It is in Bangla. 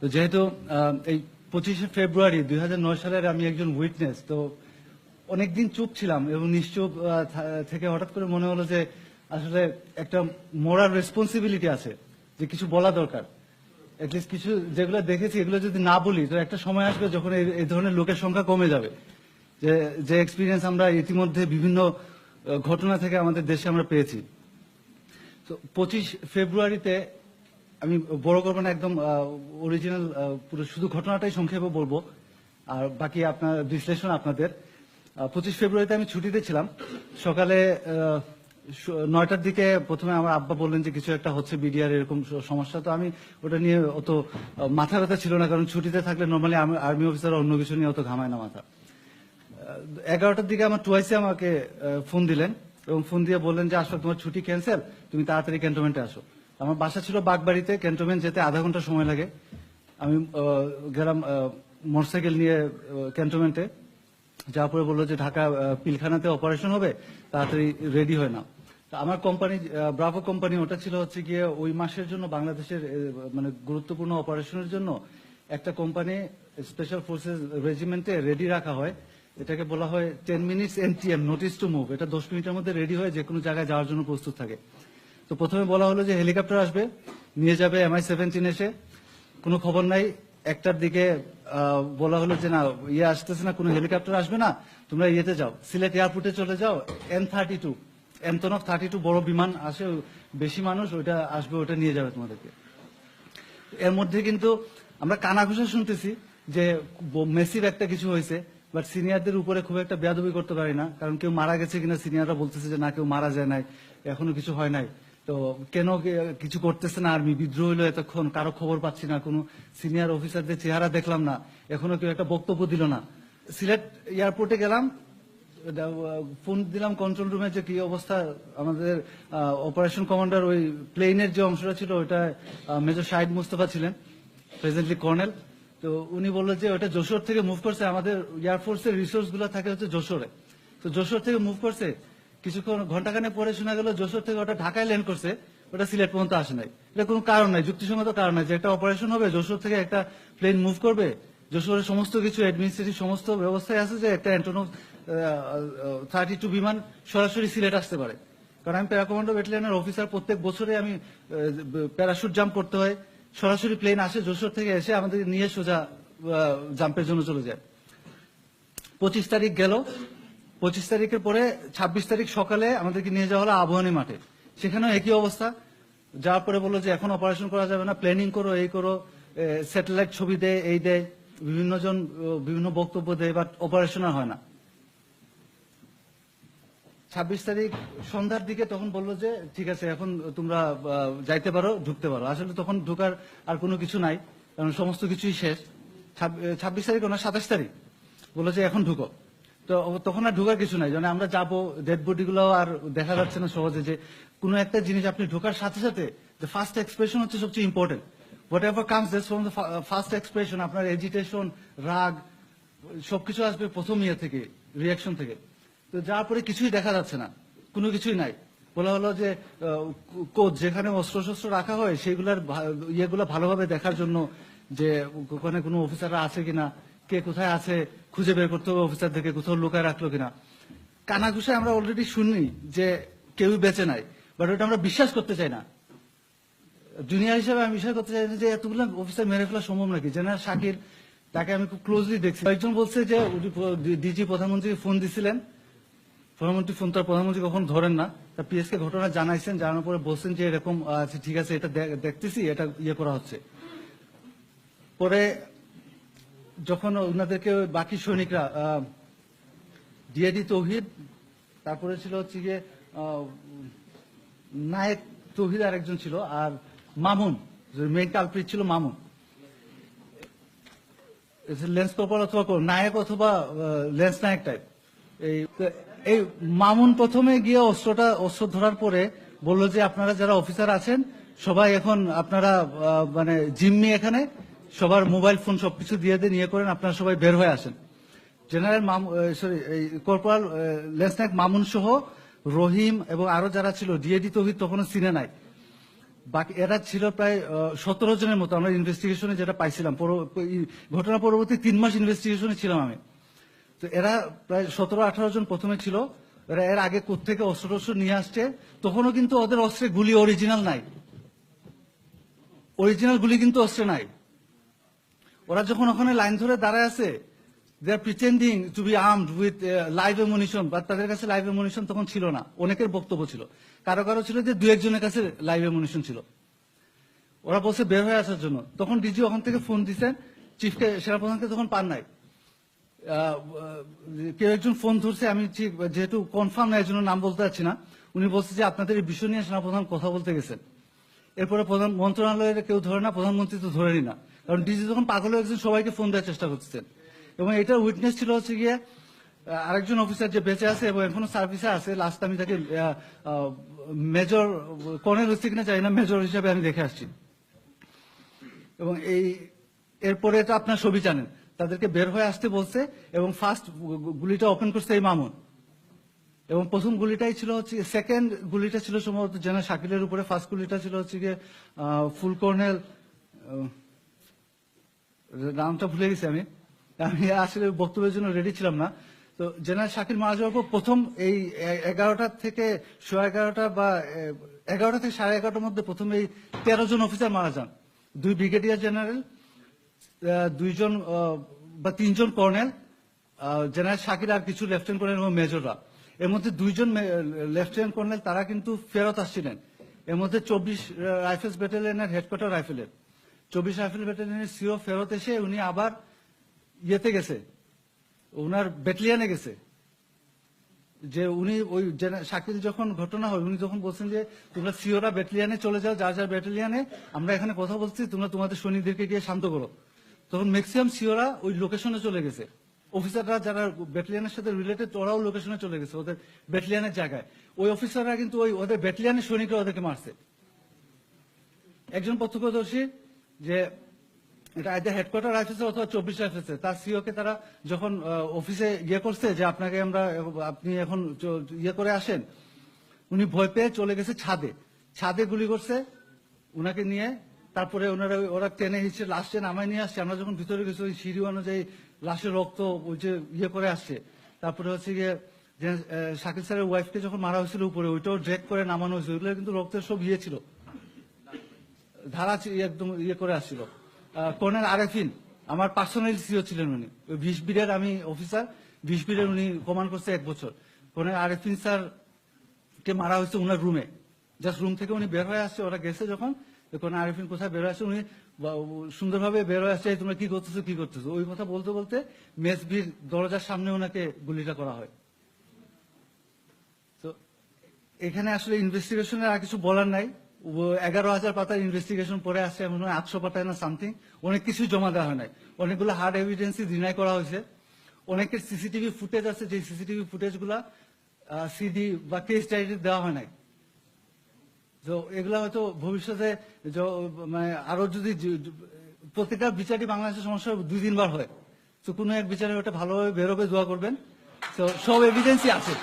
তো যেহেতু এই পঁচিশে ফেব্রুয়ারি দুই সালের আমি একজন উইটনেস তো অনেকদিন চুপ ছিলাম এবং নিশ্চুপ থেকে হঠাৎ করে মনে হলো যে আসলে একটা মোরাল রেসপন্সিবিলিটি আছে, যে কিছু বলা দরকার। অ্যাটলিস্ট কিছু যেগুলো দেখেছি, এগুলো যদি না বলি, তো একটা সময় আসবে যখন এই ধরনের লোকের সংখ্যা কমে যাবে। যে যে এক্সপিরিয়েন্স আমরা ইতিমধ্যে বিভিন্ন ঘটনা থেকে আমাদের দেশে আমরা পেয়েছি। তো পঁচিশ ফেব্রুয়ারিতে আমি বড় করব না, একদম অরিজিনাল পুরো শুধু ঘটনাটাই সংক্ষেপে বলব। আর বাকি আপনার বিশ্লেষণ আপনাদের। পঁচিশ ফেব্রুয়ারিতে আমি ছুটিতে ছিলাম। সকালে নয়টার দিকে প্রথমে আমার আব্বা বললেন যে কিছু একটা হচ্ছে বিডিআর এরকম সমস্যা। তো আমি ওটা নিয়ে অত মাথা ব্যথা ছিল না, কারণ ছুটিতে থাকলে নর্মালি আর্মি অফিসার অন্য কিছু নিয়ে অত ঘামায় না মাথা। এগারোটার দিকে আমার টুয়াইসে আমাকে ফোন দিলেন এবং ফোন দিয়ে বললেন যে আসলে তোমার ছুটি ক্যান্সেল তুমি তাড়াতাড়ি ক্যান্টনমেন্টে আসো। আমার বাসা ছিল বাগবাড়িতে, ক্যান্টনমেন্ট যেতে আধা ঘণ্টা সময় লাগে। আমি গেলাম মোটরসাইকেল নিয়ে ক্যান্টনমেন্টে। যাওয়ার পরে বলল যে ঢাকা পিলখানাতে অপারেশন হবে, তাড়াতাড়ি রেডি হয় না আমার কোম্পানি ব্রাভো কোম্পানি, ওটা ছিল হচ্ছে গিয়ে ওই মাসের জন্য বাংলাদেশের মানে গুরুত্বপূর্ণ অপারেশনের জন্য একটা কোম্পানি স্পেশাল ফোর্সেস রেজিমেন্টে রেডি রাখা হয়। এটাকে বলা হয় ten minutes NTM notice to move এটা দশ মিনিটের মধ্যে রেডি হয়ে যে কোনো জায়গায় যাওয়ার জন্য প্রস্তুত থাকে। তো প্রথমে বলা হলো যে হেলিকপ্টার আসবে, নিয়ে যাবে এমআই সেভেন্টিন এসে। কোনো খবর নাই, একটার দিকে বলা হলো যে না ইয়ে আসতেছে না, কোনো হেলিকপ্টার আসবে না, তোমরা ইয়েতে যাও। সিলেট এয়ারপোর্টে চলে যাও এন থার্টি টু এনতনফ থার্টি টু বড় বিমান আসে, বেশি মানুষ, ওইটা আসবে ওটা নিয়ে যাবে তোমাদেরকে। এর মধ্যে কিন্তু আমরা কানাঘুষা শুনতেছি যে মেসির একটা কিছু হয়েছে বাট সিনিয়রদের উপরে খুব একটা বেয়াদবি করতে পারি না, কারণ কেউ মারা গেছে কিনা সিনিয়ররা বলতেছে যে না, কেউ মারা যায় নাই, এখনও কিছু হয় নাই। তো কেন কিছু করতেছে না? আর্মি বিদ্রোহ হইল এতক্ষণ, কারও খবর পাচ্ছি না, কোনো সিনিয়র অফিসারদের চেহারা দেখলাম না, এখনও কেউ একটা বক্তব্য দিল না। সিলেট এয়ারপোর্টে গেলাম ফোন দিলাম কন্ট্রোল রুমে যে কি অবস্থা, আমাদের অপারেশন কমান্ডার ওই প্লেনের যে অংশটা ছিল ওটা মেজর শাহিদ মুস্তফা ছিলেন প্রেজেন্টলি কর্নেল তো উনি বলল যে ওটা যশোর থেকে মুভ করছে, আমাদের এয়ারফোর্সের রিসোর্সগুলো থাকে হচ্ছে যশোরে। তো যশোর থেকে মুভ করছে কিছুক্ষণ ঘন্টাখানে পরে শোনা গেল যশোর থেকে ওটা ঢাকায় ল্যান্ড করছে, ওটা সিলেট পর্যন্ত আসে নাই। এটা কোনো কারণ নাই, যুক্তিসঙ্গত কারণ নাই যে একটা অপারেশন হবে, যশোর থেকে একটা প্লেন মুভ করবে, যশোরের সমস্ত কিছু অ্যাডমিনিস্ট্রেটিভ সমস্ত ব্যবস্থায় আছে যে একটা অ্যান্টোনো থার্টি টু বিমান সরাসরি সিলেট আসতে পারে। কারণ আমি প্যারাকমান্ডো ব্যাটালিয়নের অফিসার প্রত্যেক বছরে আমি প্যারাশুট জাম্প করতে হয়, সরাসরি প্লেন আসে, যশোর থেকে এসে আমাদের নিয়ে সোজা জাম্পের জন্য চলে যায়। পঁচিশ তারিখ গেল পঁচিশ তারিখের পরে ছাব্বিশ তারিখ সকালে আমাদেরকে নিয়ে যাওয়া হলো আবহানী মাঠে। সেখানেও একই অবস্থা। যাওয়ার পরে বলল যে, এখন অপারেশন করা যাবে না। প্ল্যানিং করো, এই করো। স্যাটেলাইট ছবি দেয় এই দেয় বিভিন্ন জন বিভিন্ন বক্তব্য দেয় বাট অপারেশন হয় না। ছাব্বিশ তারিখ সন্ধ্যার দিকে তখন বলল যে, ঠিক আছে, এখন তোমরা যাইতে পারো, ঢুকতে পারো। আসলে তখন ঢুকার আর কোনো কিছু নাই, কারণ সমস্ত কিছুই শেষ। ছাব্বিশ তারিখ না, সাতাশ তারিখ। বলল যে, এখন ঢুকো। তো তখন আর ঢোকার কিছু নাই। আমরা যাব ডেড বডি গুলো আর দেখা যাচ্ছে না সহজে যে কোনো একটা জিনিস আপনি ঢোকার সাথে সাথে ফার্স্ট এক্সপ্রেশন হচ্ছে সবচেয়ে important whatever comes this from the first expression আপনার এজিটেশন রাগ, সবকিছু আসবে প্রথম ইয়ে থেকে রিয়াকশন থেকে। তো যার পরে কিছুই দেখা যাচ্ছে না, কোনো কিছুই নাই। বলা হলো যে কোচ যেখানে অস্ত্র শস্ত্র রাখা হয় সেগুলার ইয়েগুলো ভালোভাবে দেখার জন্য যে ওখানে কোনো অফিসাররা আছে কিনা কে কোথায় আছে খুঁজে বের করতে হবে, অফিসারদেরকে কোথাও লুকায় রাখল কিনা। কানাঘুষে আমরা অলরেডি শুনি যে কেউই বেঁচে নাই বাট ওটা আমরা বিশ্বাস করতে চাই না। জুনিয়র হিসেবে আমি বিশ্বাস করতে চাই না যে এতগুলো অফিসার মেরে ফেলা সম্ভব নাকি? জেনারেল শাকির তাকে আমি খুব ক্লোজলি দেখছি। একজন বলছে যে ডিজি প্রধানমন্ত্রী ফোন দিছিলেন। প্রধানমন্ত্রী ফোন, তার প্রধানমন্ত্রী কখন ধরেন না। তা পিএস কে ঘটনা জানাইছেন, জানানোর পরে বলছেন যে এরকম আচ্ছা ঠিক আছে, এটা দেখতেছি, এটা ইয়ে করা হচ্ছে। পরে যখন ওনাদেরকে বাকি সৈনিকরা ডিএডি তৌহিদ, তারপরে ছিল হচ্ছে গিয়ে নায়ক তৌহিদ আর একজন ছিল, আর মামুন মেন কালপ্রিট ছিল মামুন। লেন্স কপাল অথবা নায়ক অথবা লেন্স নায়ক টাইপ এই এই মামুন প্রথমে গিয়ে অস্ত্রটা, অস্ত্র ধরার পরে বলল যে, আপনারা যারা অফিসার আছেন, সবাই এখন আপনারা মানে জিম্মি এখানে। সবার মোবাইল ফোন সবকিছু দিয়ে দিয়ে নিয়ে করেন, আপনারা সবাই বের হয়ে আসেন। General sorry corporal lance naik Mamun সহ রহিম এবং আরও যারা ছিল ডিএডি তৌহিদ তখনও সিনে নাই। বাকি, এরা ছিল প্রায় সতেরো জনের মতো, আমরা ইনভেস্টিগেশনে যেটা পাইছিলাম ঘটনা পরবর্তী তিন মাস ইনভেস্টিগেশনে ছিলাম আমি। তো এরা প্রায় সতেরো, আঠারো জন প্রথমে ছিল, এরা এর আগে কোথেকে অস্ত্র টস্ত্র নিয়ে আসছে, তখনও কিন্তু ওদের অস্ত্রে গুলি অরিজিনাল নাই। অরিজিনাল গুলি কিন্তু অস্ত্রে নাই। ওরা যখন ওখানে লাইন ধরে দাঁড়ায় আছে they are pretending to be armed with live ammunition বা তাদের কাছে লাইভ এমুনিশন তখন ছিল না। অনেকের বক্তব্য ছিল। কারও কারও ছিল যে দু একজনের কাছে লাইভ এমুনিশন ছিল। ওরা বলছে, বের হয়ে আসার জন্য। তখন ডিজি ওখান থেকে ফোন দিচ্ছেন চিফকে সেনাপ্রধানকে তখন পান নাই। কেউ একজন ফোন ধরছে, আমি যেহেতু কনফার্ম না এই জন্য নাম বলতে পারছি না। উনি বলছে যে, আপনাদের এই বিষয় নিয়ে সেনাপ্রধান কথা বলতে গেছেন। এরপরে প্রধান মন্ত্রণালয়ের কেউ ধরে না, প্রধানমন্ত্রী তো ধরেনি না। কারণ ডিজি যখন পাগল গেছেন, সবাইকে ফোন দেওয়ার চেষ্টা করতেছেন। এবং এটার উইটনেস ছিল হচ্ছে গিয়ে আরেকজন অফিসার যে বেঁচে আছে এবং এখনও সার্ভিসে আছে লাস্ট আমি তাকে মেজর কর্নেল হচ্ছে কিনা চাই না মেজর হিসাবে আমি দেখে আসছি। এবং এই, এরপরে তো আপনার ছবি জানেন, তাদেরকে বের হয়ে আসতে বলছে এবং ফার্স্ট গুলিটা ওপেন করছে এই মামুন। এবং প্রথম গুলিটাই ছিল হচ্ছে সেকেন্ড গুলিটা ছিল সম্ভবত জেনারেল শাকিলের উপরে ফার্স্ট গুলিটা ছিল হচ্ছে গিয়ে ফুল কর্নেল নামটা ভুলে গেছি আমি। আমি আসলে বক্তব্যের জন্য রেডি ছিলাম না। তো জেনারেল শাকিল মারা যাওয়ার পর প্রথম এই এগারোটা থেকে সোয়া এগারোটা বা এগারোটা থেকে সাড়ে এগারোটার মধ্যে প্রথম এই তেরো জন অফিসার মারা যান। দুই ব্রিগেডিয়ার জেনারেল দুইজন বা তিনজন কর্নেল জেনারেল শাকির আর কিছু লেফটেন্যান্ট কর্নেল এবং মেজররা এর মধ্যে দুইজন লেফটেন্যান্ট কর্নেল তারা কিন্তু ফেরত আসছিলেন। এর মধ্যে চব্বিশ রাইফেলস ব্যাটালিয়নের হেডকোয়ার্টার রাইফেলের চব্বিশ রাইফেল ব্যাটালিয়নের সিও ফেরত এসে উনি আবার ইয়েতে গেছে ওনার ব্যাটালিয়ানে গেছে। যে উনি ওই শাকিল যখন ঘটনা হয়, উনি যখন বলছেন যে, তোমরা সিওরা ব্যাটালিয়ানে চলে যাও যার যার ব্যাটালিয়ানে, আমরা এখানে কথা বলছি, তোমরা তোমাদের সৈনিকদেরকে গিয়ে শান্ত করো। তখন ম্যাক্সিমাম সিওরা ওই লোকেশনে চলে গেছে। অফিসাররা যারা ব্যাটালিয়ানের সাথে রিলেটেড ওরাও লোকেশনে চলে গেছে, ওদের ব্যাটালিয়ানের জায়গায়। ওই অফিসাররা কিন্তু ওই, ওদের ব্যাটালিয়ানের সৈনিকরা ওদেরকে মারছে। একজন প্রত্যক্ষদর্শী যে এটা আইদার হেডকোয়ার্টার রাইফেলস অথবা চব্বিশ রাইফেলসে তার সিও কে তারা যখন অফিসে ইয়ে করছে যে আপনাকে আমরা আপনি এখন ইয়ে করে আসেন, উনি ভয় পেয়ে চলে গেছে ছাদে। ছাদে গুলি করছে, উনাকে নিয়ে, তারপরে ওনারা, ওরা টেনে হিসেবে লাস্টে নামায় নিয়ে আসছে। আমরা যখন ভিতরে গেছি, ওই সিঁড়ি অনুযায়ী লাশের রক্ত ওই যে ইয়ে করে আসছে। তারপরে হচ্ছে গিয়ে শাকিল স্যারের ওয়াইফকে যখন মারা হয়েছিল উপরে, ওইটাও ড্রেক করে নামানো হয়েছিল ওইগুলো কিন্তু রক্তের সব ইয়ে ছিল। ধারা একদম ইয়ে করে আসছিল। কর্নেল আরেফিন, আমার পার্সোনাল সিও ছিলেন উনি। বিশ বিরের আমি অফিসার বিশ বিরের উনি কমান্ড করছে এক বছর। কর্নেল আরেফিন স্যার কে মারা হয়েছে উনার রুমে জাস্ট রুম থেকে উনি বের হয়ে আসছে, ওরা গেছে যখন। কর্নেল আরেফিন কোথায় বের হয়ে আসছে? উনি সুন্দরভাবে বের হয়ে আসছে তোমরা কি করতেছো কি করতেছো? ওই কথা বলতে বলতে মেসবির দরজার সামনে ওনাকে গুলিটা করা হয়। তো এখানে আসলে ইনভেস্টিগেশনের আর কিছু বলার নাই। এগারো হাজার পাতার ইনভেস্টিগেশন পরে আসছে এমন আটশো পাতায় না সামথিং অনেক কিছু জমা দেওয়া হয় নাই। অনেকগুলো হার্ড এভিডেন্সই ডিনাই করা হয়েছে। অনেকের সিসিটিভি ফুটেজ আছে যে সিসিটিভি ফুটেজগুলা সিডি বা কেস ডায়েরি দেওয়া হয় নাই। তো এগুলা হয়তো ভবিষ্যতে মানে আরও যদি প্রত্যেকটা বিচারই বাংলাদেশের সমস্যা দুই তিনবার হয়। তো কোনো এক বিচারে ওটা ভালোভাবে বেরোবে দোয়া করবেন। তো সব এভিডেন্সই আছে।